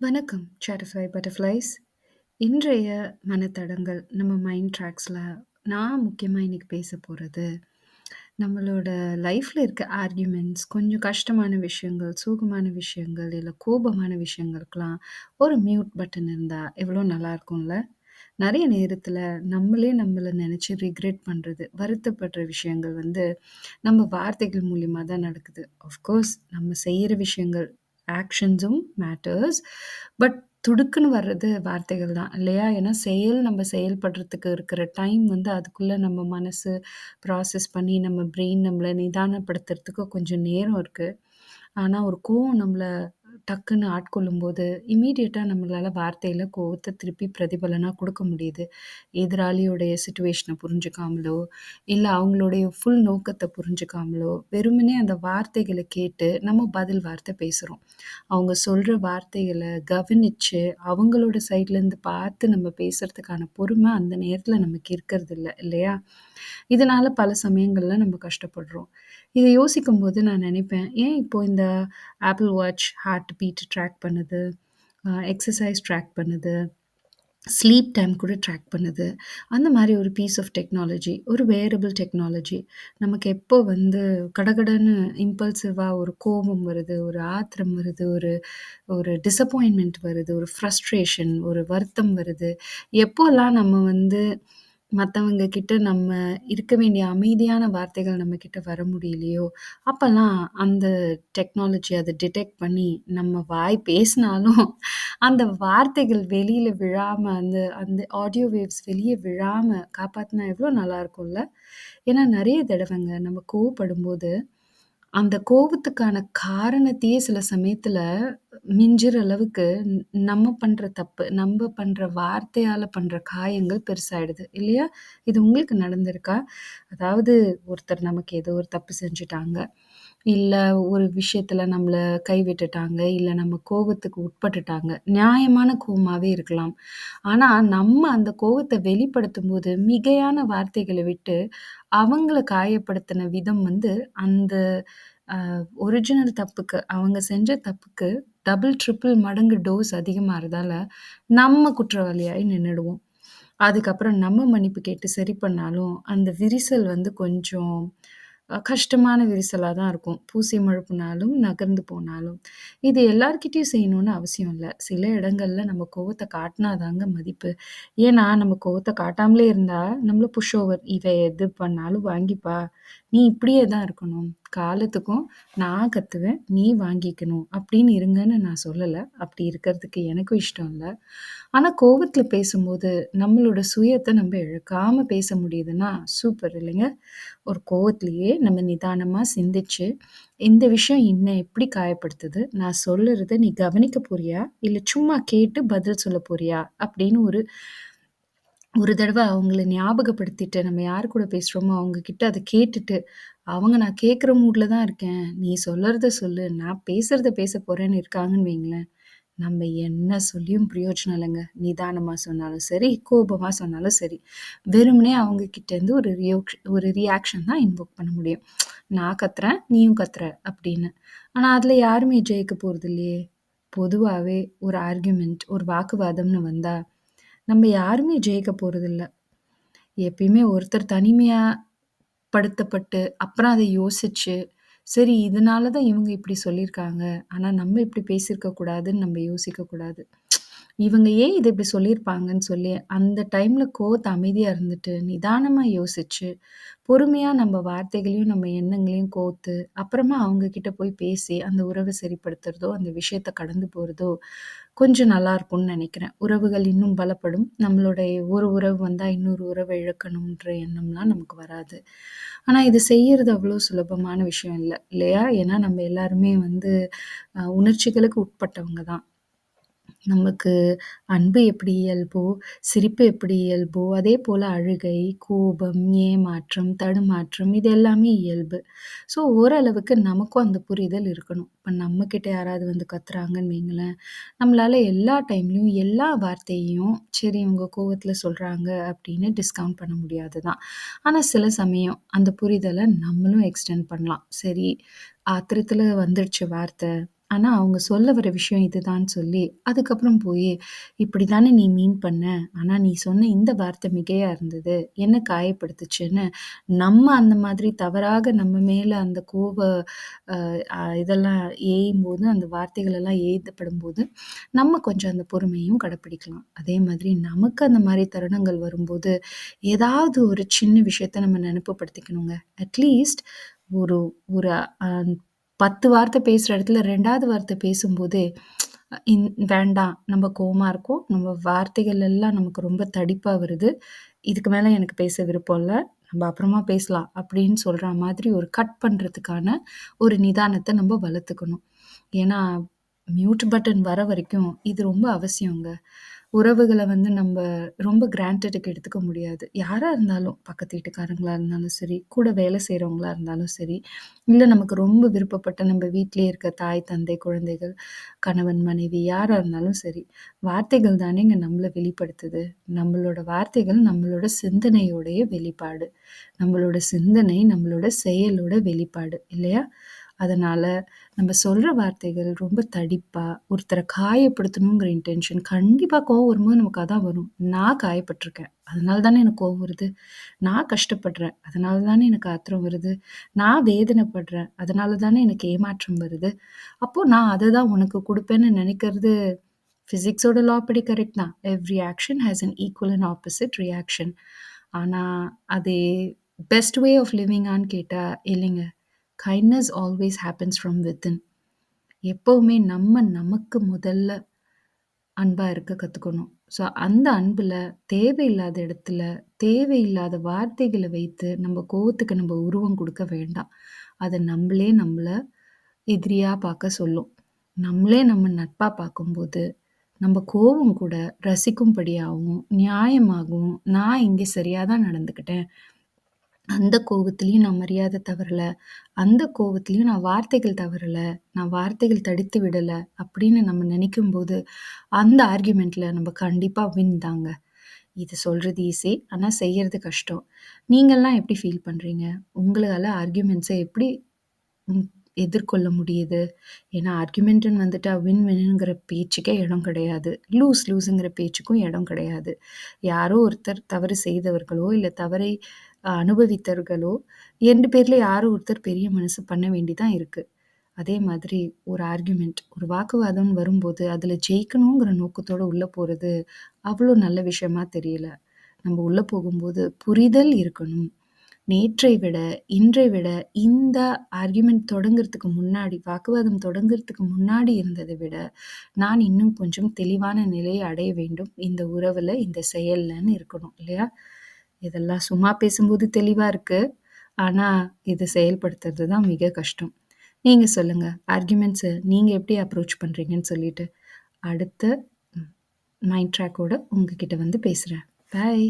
வணக்கம் satisfy butterflies. இன்றைய மனத்தடங்கள் நம்ம மைண்ட் ட்ராக்ஸில் நான் முக்கியமாக இன்னைக்கு பேச போகிறது நம்மளோட லைஃப்பில் இருக்க ஆர்கியூமெண்ட்ஸ், கொஞ்சம் கஷ்டமான விஷயங்கள், சோகமான விஷயங்கள், இல்லை கோபமான விஷயங்களுக்கெல்லாம் ஒரு மியூட் பட்டன் இருந்தால் எவ்வளோ நல்லாயிருக்கும்ல நிறைய நேரத்தில் நம்மளே நம்மளை நினச்சி ரிக்ரெட் பண்ணுறது வருத்தப்படுற விஷயங்கள் வந்து நம்ம வார்த்தைகள் மூலியமாக தான் நடக்குது. ஆஃப்கோர்ஸ் நம்ம செய்கிற விஷயங்கள், ஆக்ஷன்ஸும் மேட்டர்ஸ். பட் துடுக்குன்னு வர்றது வார்த்தைகள் தான் இல்லையா? ஏன்னா செயல் நம்ம செயல்படுறதுக்கு இருக்கிற டைம் வந்து அதுக்குள்ள நம்ம மனசு ப்ராசஸ் பண்ணி, நம்ம பிரெயின் நம்மள நிதானப்படுத்துறதுக்கு கொஞ்சம் நேரம் இருக்கு. ஆனா ஒரு கோவம் நம்மள டக்குன்னு ஆட்கொள்ளும்போது, இம்மீடியட்டா நம்மளால வார்த்தையில கோவத்த திருப்பி பிரதிபலனா குடுக்க முடியுது. எதிராளியுடைய சிச்சுவேஷன புரிஞ்சுக்காமலோ, இல்ல அவங்களுடைய ஃபுல் நோக்கத்த புரிஞ்சுக்காமலோ, வெறுமனே அந்த வார்த்தைகள கேட்டு நம்ம பதில் வார்த்தை பேசுறோம். அவங்க சொல்ற வார்த்தைகள கவனிச்சு, அவங்களோட சைட்லேருந்து பார்த்து நம்ம பேசுறதுக்கான பொறுமை அந்த நேரத்துல நமக்கு இருக்கிறதில்ல, இல்லையா? இதனால பல சமயங்கள்ல நம்ம கஷ்டப்படுறோம். இத யோசிக்கும்போது நான் நினைப்பேன் ஏன் இப்போ இந்த Apple Watch heart beat track பண்ணுது, அ ட்ராக் பண்ணுது, ஸ்லீப் டைம் கூட ட்ராக் பண்ணுது. அந்த மாரி ஒரு பீஸ் ஆஃப் டெக்னாலஜி, ஒரு வேரபிள் டெக்னாலஜி நமக்கு எப்போ வந்து கடகடன்னு இம்பல்சிவா ஒரு கோபம் வருது, ஒரு ஆத்திரம் வருது, ஒரு ஒரு டிசப்பாயின்ட்மென்ட் வருது, ஒரு ஃப்ரஸ்ட்ரேஷன், ஒரு வருத்தம் வருது. எப்போலாம் நம்ம வந்து மத்தவங்க கிட்ட நம்ம இருக்க வேண்டிய அமைதியான வார்த்தைகள் நம்ம கிட்ட வர முடியலையோ, அப்போல்லாம் அந்த டெக்னாலஜி அத டிடெக்ட் பண்ணி நம்ம வாய் பேசினாலும் அந்த வார்த்தைகள் வெளியில விழாம, அந்த அந்த ஆடியோ வேவ்ஸ் வெளிய விழாம காப்பாத்துனா எவ்வளோ நல்லாருக்கும்ல? ஏன்னா நெறைய தடவங்க நம்ம கோவப்படும்போது, அந்த கோவத்துக்கான காரணத்தையே சில சமயத்துல மிஞ்சுற அளவுக்கு ந நம்ம பண்ற தப்பு, நம்ம பண்ற வார்த்தையால பண்ற காயங்கள் பெருசாயிடுது, இல்லையா? இது உங்களுக்கு நடந்திருக்கா? அதாவது ஒருத்தர் நமக்கு ஏதோ ஒரு தப்பு செஞ்சுட்டாங்க. இல்ல ஒரு விஷயத்துல நம்மள கைவிட்டுட்டாங்க. இல்ல நம்ம கோவத்துக்கு உட்பட்டுட்டாங்க. நியாயமான கோவமாவே இருக்கலாம். ஆனா நம்ம அந்த கோவத்த வெளிப்படுத்தும்போது மிகையான வார்த்தைகள விட்டு, அவங்கள காயப்படுத்தின விதம் வந்து அந்த அ ஒரிஜினல் தப்புக்கு, அவங்க செஞ்ச தப்புக்கு டபுள், ட்ரிபிள் மடங்கு டோஸ் அதிகமாறதால, நம்ம குற்றவாளியாயி நின்னுடுவோம். அதுக்கப்புறம் நம்ம மன்னிப்பு கேட்டு சரி பண்ணாலும், அந்த விரிசல் வந்து கொஞ்சம் அ கஷ்டமான விரிசலா தான் இருக்கும். பூசி மழுப்புனாலும், நகர்ந்து போனாலும். இது எல்லார்கிட்டயும் செய்யணும்னு அவசியம் இல்ல. சில இடங்கள்ல நம்ம கோவத்த காட்டுனா தாங்க மதிப்பு. ஏன்னா நம்ம கோவத்த காட்டாமலே இருந்தா, நம்மள புஷ் ஓவர் "இவ எது பண்ணாலும் வாங்கிப்பா. நீ இப்படியே தான் இருக்கணும். காலத்துக்கும் நான் கத்துவேன், நீ வாங்கிக்கணும்." அப்படின்னு இருங்கன்னு நான் சொல்லலை அப்படி இருக்கிறதுக்கு எனக்கும் இஷ்டம் இல்லை ஆனால் கோவத்தில் பேசும்போது, நம்மளோட சுயத்தை நம்ம இழக்காம பேச முடியுதுன்னா, சூப்பர் இல்லைங்க? ஒரு கோவத்திலேயே நம்ம நிதானமாக சிந்திச்சு, இந்த விஷயம் என்ன எப்படி காயப்படுத்துது? நான் சொல்லுறத நீ கவனிக்க போறியா? இல்லை சும்மா கேட்டு பதில் சொல்ல போறியா? அப்படின்னு ஒரு ஒரு தடவை அவங்கள ஞாபகப்படுத்திட்டு, நம்ம யார் கூட பேசுறோமோ அவங்க கிட்ட அதை கேட்டுட்டு, அவங்க நான் கேட்குற மூட்ல தான் இருக்கேன். நீ சொல்லுறத சொல்லு. நான் பேசுறத பேச போறேன்னு இருக்காங்கன்னு வைங்களேன், நம்ம என்ன சொல்லியும் பிரயோஜனம் இல்லங்க. நிதானமா சொன்னாலும் சரி, கோபமா சொன்னாலும் சரி. வெறுமனே அவங்க கிட்டேருந்து ஒரு ரியோக் ஒரு ரியாக்ஷன் தான் இன்வோக் பண்ண முடியும். நான் கத்துறேன், நீயும் கத்துற அப்படின்னு. ஆனா அதுல யாருமே ஜெயிக்க போறதில்லையே! பொதுவாவே ஒரு ஆர்கியூமெண்ட் ஒரு வாக்குவாதம்னு வந்தா, நம்ம யாருமே ஜெயிக்க போறதில்ல. எப்பயுமே ஒருத்தர் தனிமையா படுத்தப்பட்டு, அப்புறம் அத யோசிச்சு, சரி இதனால தான் இவங்க இப்படி சொல்லியிருக்காங்க. ஆனா நம்ம இப்படி பேசியிருக்க கூடாதுன்னு நம்ம யோசிக்க கூடாது. இவங்க ஏன் இத இப்படி சொல்லியிருப்பாங்கன்னு சொல்லி, அந்த டைம்ல கோவத்த அமைதியா இருந்துட்டு, நிதானமா யோசிச்சு, பொறுமையா நம்ம வார்த்தைகளையும், நம்ம எண்ணங்களையும் கோர்த்து, அப்புறமா அவங்க கிட்ட போய் பேசி, அந்த உறவ சரிப்படுத்துறதோ, அந்த விஷயத்த கடந்து போறதோ, கொஞ்சம் நல்லாருக்கும்னு நெனைக்கிறேன். உறவுகள் இன்னும் பலப்படும். நம்மளுடைய ஒரு உறவு வந்தா, இன்னொரு உறவ இழக்கணும்ன்ற எண்ணம்லாம் நமக்கு வராது. ஆனா இது செய்யறது அவ்வளோ சுலபமான விஷயம் இல்ல, இல்லையா? ஏன்னா நம்ம எல்லாருமே வந்து அ உணர்ச்சிகளுக்கு உட்பட்டவங்க தான். நமக்கு அன்பு எப்படி இயல்போ, சிரிப்பு எப்படி இயல்போ, அதே போல் அழுகை, கோபம், ஏமாற்றம், தடுமாற்றம் இது எல்லாமே இயல்பு. ஸோ ஓரளவுக்கு நமக்கும் அந்த புரிதல் இருக்கணும். இப்ப நம்மகிட்ட யாராவது வந்து கத்துறாங்கன்னு வைங்களேன், நம்மளால எல்லா டைம்லயும் எல்லா வார்த்தையையும், சரி இவங்க கோவத்துல சொல்றாங்க அப்படின்னு டிஸ்கவுண்ட் பண்ண முடியாது தான். ஆனா சில சமயம் அந்த புரிதல நம்மளும் எக்ஸ்டெண்ட் பண்ணலாம். சரி ஆத்திரத்தில் வந்துடுச்சு வார்த்தை ஆனா, அவங்க சொல்ல வர விஷயம் இதுதான் சொல்லி, அதுக்கப்புறம் போயி, "இப்படி தானே நீ மீன் பண்ண. ஆனா நீ சொன்ன இந்த வார்த்தை மிகையா இருந்தது. என்ன காயப்படுத்துச்சுன்னு" நம்ம அந்த மாதிரி தவறாக நம்ம மேல அந்த கோப அ அ இதெல்லாம் ஏயும்போது, அந்த வார்த்தைகள் எல்லாம் ஏத்தப்படும்போது, நம்ம கொஞ்சம் அந்த பொறுமையும் கடைப்பிடிக்கலாம். அதே மாதிரி நமக்கு அந்த மாரி தருணங்கள் வரும்போது, ஏதாவது ஒரு சின்ன விஷயத்த நம்ம நெனப்புப்படுத்திக்கணுங்க. அட்லீஸ்ட் ஒரு ஒரு அ 10 வார்த்தை பேசுற இடத்துல 2வது வார்த்தை பேசும்போதே, இன் வேண்டாம். நம்ம கோவமா இருக்கோம். நம்ம வார்த்தைகள் எல்லாம் நமக்கு ரொம்ப தடிப்பா வருது. இதுக்கு மேல எனக்கு பேச விருப்பம் இல்ல. நம்ம அப்புறமா பேசலாம். அப்படின்னு சொல்ற மாதிரி ஒரு கட் பண்றதுக்கான ஒரு நிதானத்த நம்ம வளர்த்துக்கணும். ஏன்னா, மியூட் பட்டன் வர வரைக்கும் இது ரொம்ப அவசியங்க. உறவுகள வந்து நம்ப ரொம்ப கிராண்டடுக்கு எடுத்துக்க முடியாது. யாரா இருந்தாலும், பக்கத்து வீட்டுக்காரங்களா இருந்தாலும் சரி, கூட வேலை செய்றவங்களா இருந்தாலும் சரி, இல்ல நமக்கு ரொம்ப விருப்பப்பட்ட நம்ம வீட்லயே இருக்க தாய், தந்தை, குழந்தைகள், கணவன், மனைவி யாரா இருந்தாலும் சரி, வார்த்தைகள் தானேங்க நம்மள வெளிப்படுத்துது. நம்மளோட வார்த்தைகள் நம்மளோட சிந்தனையோடைய வெளிப்பாடு. நம்மளோட சிந்தனை நம்மளோட செயலோட வெளிப்பாடு இல்லையா? அதனால நம்ம சொல்ற வார்த்தைகள் ரொம்ப தடிப்பா, ஒருத்தர காயப்படுத்தணுங்கிற இன்டென்ஷன் கண்டிப்பா கோவம் வரும்போது நமக்கு அதான் வரும். நான் காயப்பட்டுருக்கேன். அதனால தானே எனக்கு கோவம் வருது. நான் கஷ்டப்படுறேன். அதனால தானே எனக்கு ஆத்திரம் வருது. நான் வேதனைப்படுறேன். அதனால தானே எனக்கு ஏமாற்றம் வருது. அப்போ நான் அத தான் உனக்கு குடுப்பேன்னு நினைக்கிறது பிசிக்ஸோட லா படி கரெக்ட் தான். Every action has an equal and opposite reaction. ஆனா, அது பெஸ்ட் வே ஆஃப் லிவிங்கான்னு கேட்டா, இல்லைங்க. Kindness always happens from within. எப்பவுமே நம்ம நமக்கு முதல்ல அன்பா இருக்க கத்துக்கணும். ஸோ, அந்த அன்புல தேவையில்லாத இடத்துல, தேவையில்லாத வார்த்தைகள வைத்து நம்ம கோவத்துக்கு நம்ம உருவம் குடுக்க வேண்டாம். அது நம்பளே நம்மள எதிரியா பார்க்க சொல்லும். நம்மளே நம்ம நட்பா பார்க்கும்போது, நம்ம கோவம் கூட ரசிக்கும்படியாவும், நியாயமாகவும், நான் இங்க சரியா தான் நடந்துக்கிட்டேன். அந்த கோவத்திலயும் நான் மரியாதை தவறல. அந்த கோவத்திலயும் நான் வார்த்தைகள் தவறல. நான் வார்த்தைகள் தடித்து விடல. அப்படின்னு நம்ம நெனைக்கும்போது, அந்த ஆர்கியுமெண்ட்ல நம்ம கண்டிப்பா வின் தாங்க. இது சொல்றது ஈஸி. ஆனா செய்யறது கஷ்டம். நீங்கலாம் எப்படி ஃபீல் பண்றீங்க? உங்களால ஆர்கியுமெண்ட்ஸ எப்படி ம் எதிர்கொள்ள முடியுது? ஏன்னா ஆர்கியுமெண்ட்டுன்னு வந்துட்டா வின் வின்னுங்கிற பேச்சுக்கே இடம் கிடையாது. லூஸ் லூஸுங்கிற பேச்சுக்கும் இடம் கிடையாது. யாரோ ஒருத்தர் தவறு செய்தவர்களோ, இல்ல தவறை அ அனுபவித்தவர்களோ 2 பேர்ல யாரோ ஒருத்தர் பெரிய மனசு பண்ண வேண்டி தான் இருக்கு. அதே மாதிரி ஒரு ஆர்கியுமெண்ட், ஒரு வாக்குவாதம்னு வரும்போது, அதுல ஜெயிக்கணுங்கிற நோக்கத்தோட உள்ள போறது, அவ்வளோ நல்ல விஷயமா தெரியல. நம்ம உள்ள போகும்போது புரிதல் இருக்கணும். நேற்றை விட, இன்றை விட இந்த ஆர்கியுமெண்ட் தொடங்குறதுக்கு முன்னாடி, வாக்குவாதம் தொடங்குறதுக்கு முன்னாடி இருந்ததை விட, நான் இன்னும் கொஞ்சம் தெளிவான நிலையை அடைய வேண்டும். இந்த உறவில் இந்த செயல்லன்னு இருக்கணும் இல்லையா? இதெல்லாம் சும்மா பேசும்போது தெளிவாக இருக்குது ஆனால் இதை செயல்படுத்துறது தான் மிக கஷ்டம். நீங்கள் சொல்லுங்கள் ஆர்கியூமெண்ட்ஸை நீங்கள் எப்படி அப்ரோச் பண்ணுறீங்கன்னு சொல்லிட்டு. அடுத்த மைண்ட் ட்ராக்கோட உங்ககிட்ட வந்து பேசுகிறேன் பாய்.